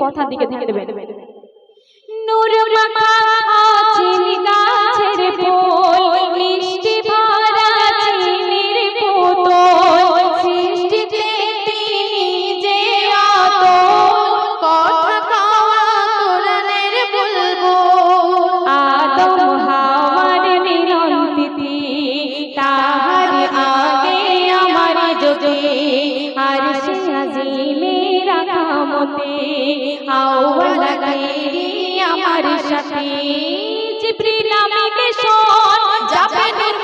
কথার দিকে ধ্যান দেবেন। নূর মাখা রাখামতে আওয়ালা গেরি আমার সাথে। জিব্রিল আমাকে শোন যাবে নূর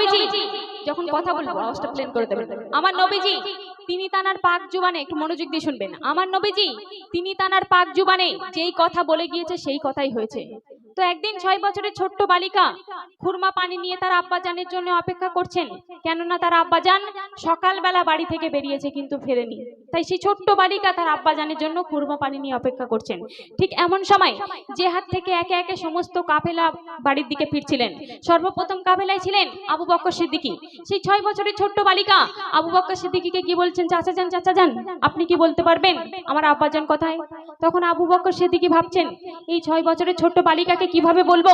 নবীজি যখন কথা বলব আওয়াজটা প্লেন করে দেবেন আমার নবীজি তিনি তানার পাক জুবানে একটু মনোযোগ দিয়ে শুনবেন। আমার নবীজি তিনি তানার পাক জুবানে যেই কথা বলে গিয়েছে সেই কথাই হয়েছে। তো একদিন ছয় বছরের ছোট্ট বালিকা খুরমা পানি নিয়ে তার আব্বাজানের জন্য অপেক্ষা করছেন। কেননা তার আব্বাজান সকালবেলা বাড়ি থেকে বেরিয়েছে কিন্তু ফেরেনি। তাই সেই ছোট্ট বালিকা তার আব্বাজানের জন্য খুরমা পানি নিয়ে অপেক্ষা করছেন। ঠিক এমন সময় যে হাত থেকে একে একে সমস্ত কাফেলা বাড়ির দিকে ফিরছিলেন। সর্বপ্রথম কাফেলায় ছিলেন আবু বক্কর সিদ্দিকী। সেই ছয় বছরের ছোট্ট বালিকা আবু বক্কর সিদ্দিকীকে কি বলছেন চাচা যান চাচা যান আপনি কি বলতে পারবেন আমার আব্বাজান কোথায়? তখন আবু বক্কর সিদ্দিকী ভাবছেন, এই ছয় বছরের ছোট্ট বালিকাকে কীভাবে বলব?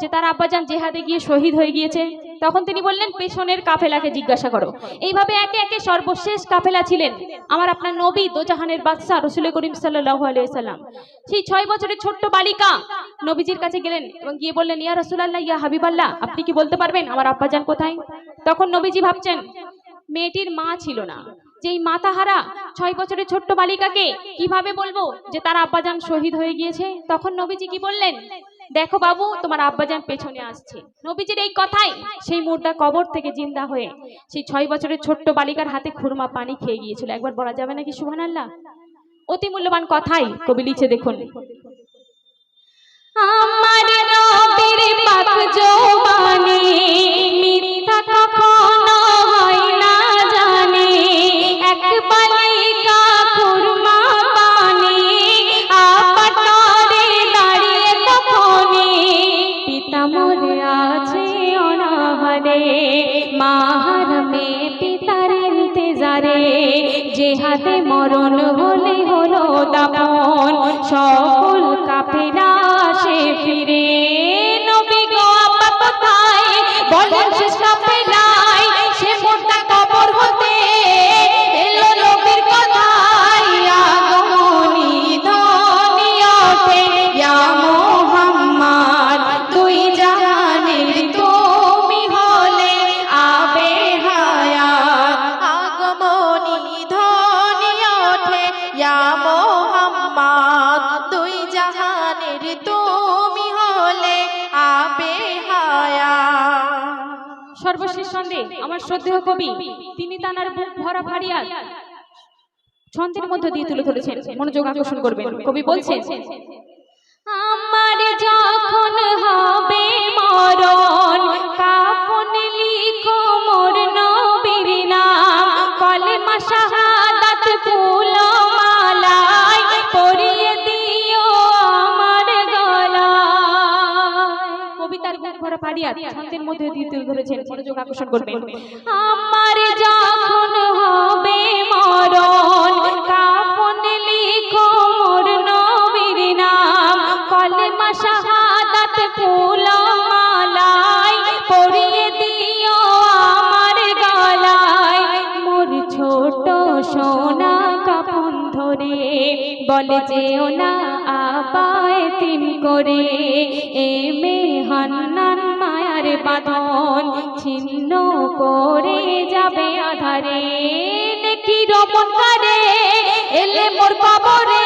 যে তার আব্বাজান জেহাদে গিয়ে শহীদ হয়ে গিয়েছে। তখন তিনি বললেন, পেছনের কাফেলাকে জিজ্ঞাসা করো। এইভাবে একে একে সর্বশেষ কাফেলা ছিলেন আমার আপনার নবী দোজাহানের বাদশাহ রসুল করিম সাল্লাল্লাহু আলাইহি সাল্লাম সেই ছয় বছরের ছোট্ট বালিকা নবীজির কাছে গেলেন এবং গিয়ে বললেন, ইয়া রাসূলুল্লাহ, ইয়া হাবিবাল্লাহ, আপনি কি বলতে পারবেন আমার আব্বাজান কোথায়? তখন নবীজি ভাবছেন, মেয়েটির মা ছিল না। যেই মাতাহারা ছয় বছরের ছোট্ট বালিকাকে কীভাবে বলব যে তার আব্বাজান শহীদ হয়ে গিয়েছে? তখন নবীজি কি বললেন দেখো বাবু, তোমার আব্বাজান পেছনে আসছে। নবীজির এই কথাই সেই মুর্দা কবর থেকে জিন্দা হয়ে সেই ছয় বছরের ছোট্ট বালিকার হাতে খুরমা পানি খেয়ে গিয়েছিল। একবার বলা যাবে নাকি, সুবহানাল্লাহ? অতি মূল্যবান কথাই কবি লিখে দেখুন। আমার নবীর পাক জবানে অনাহারে মাহারমে পিতার ইন্তজারে যে হাতে মরণ হলে হলো দাপন সকল কাফেলা সর্বশেষ ছন্দে আমার শ্রদ্ধেয় কবি, তিনি তানার বুক ভরা ভারিয়া ছন্দের মধ্যে দিয়ে তুলে ধরেছেন। মনোযোগ আকর্ষণ করবেন। কবি বলছেন, আমার যখন হবে মরণ কবিতার বুক ভরা ফারিয়াদ ছন্দের মধ্যে দিয়ে তুলে ধরেছেন মনোযোগ আকর্ষণ করবেন আমার যখন হবে মরণ, কাফন লিখো মোর নবীর নাম। কলেমা শাহাদাত ফুল মালাই পরিয়ে দিও আমার গলায়। মোর ছোট সোনা কাপন ধরে বলে যেও না আপায় তিম করে এ মে হান্নান মায়ার বাঁধন ছিন্ন করে যাবে আধারে। নেকি রমন এলে মোর কবরে